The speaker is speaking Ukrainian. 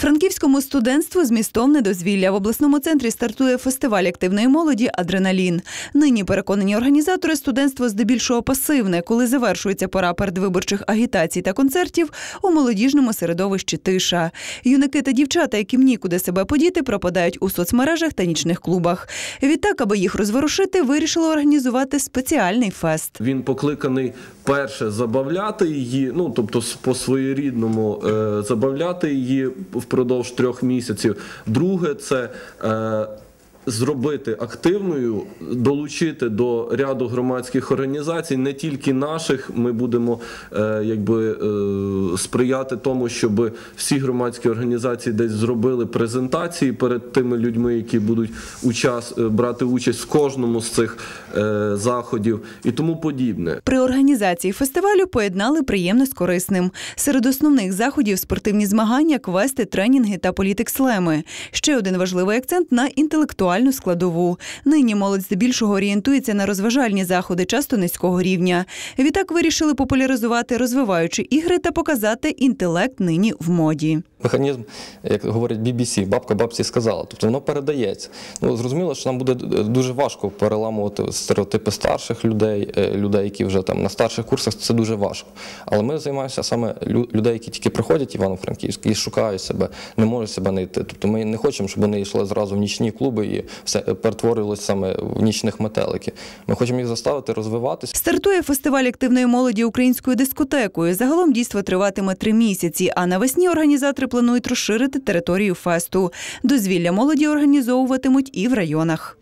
Франківському студентству змістовне дозвілля в обласному центрі стартує фестиваль активної молоді Адреналін. Нині переконані організатори студентство здебільшого пасивне, коли завершується пора передвиборчих агітацій та концертів у молодіжному середовищі тиша. Юнаки та дівчата, яким нікуди себе подіти, пропадають у соцмережах та нічних клубах. Відтак, аби їх розворушити, вирішили організувати спеціальний фест. Він покликаний перше забавляти її, ну тобто по своєрідному е, забавляти її впродовж трьох місяців. Друге, це е, зробити активною, долучити до ряду громадських організацій, не тільки наших. Ми будемо е, якби е, сприяти тому, щоб всі громадські організації десь зробили презентації перед тими людьми, які будуть учас, е, брати участь в кожному з цих заходів і тому подібне. При організації фестивалю поєднали приємне з корисним. Серед основних заходів спортивні змагання, квести, тренінги та політик-слеми. Ще один важливий акцент на інтелектуальну складову. Нині молодь здебільшого орієнтується на розважальні заходи, часто низького рівня. Відтак вирішили популяризувати розвиваючі ігри та показати інтелект нині в моді. Механізм, як говорять BBC, бабка бабці сказала, тобто воно передається. Ну зрозуміло, що нам буде дуже важко переламувати стереотипи старших людей, е, людей, які вже там на старших курсах, це дуже важко. Але ми займаємося саме людей, які тільки приходять Івано-Франківськ і шукають себе, не можуть себе знайти. Тобто ми не хочемо, щоб вони йшли зразу в нічні клуби і все перетворювалися саме в нічних метеликів. Ми хочемо їх заставити розвиватися. Стартує фестиваль активної молоді українською дискотекою. Загалом дійство триватиме три місяці. А навесні організатори планують розширити територію фесту. Дозвілля молоді організовуватимуть і в районах.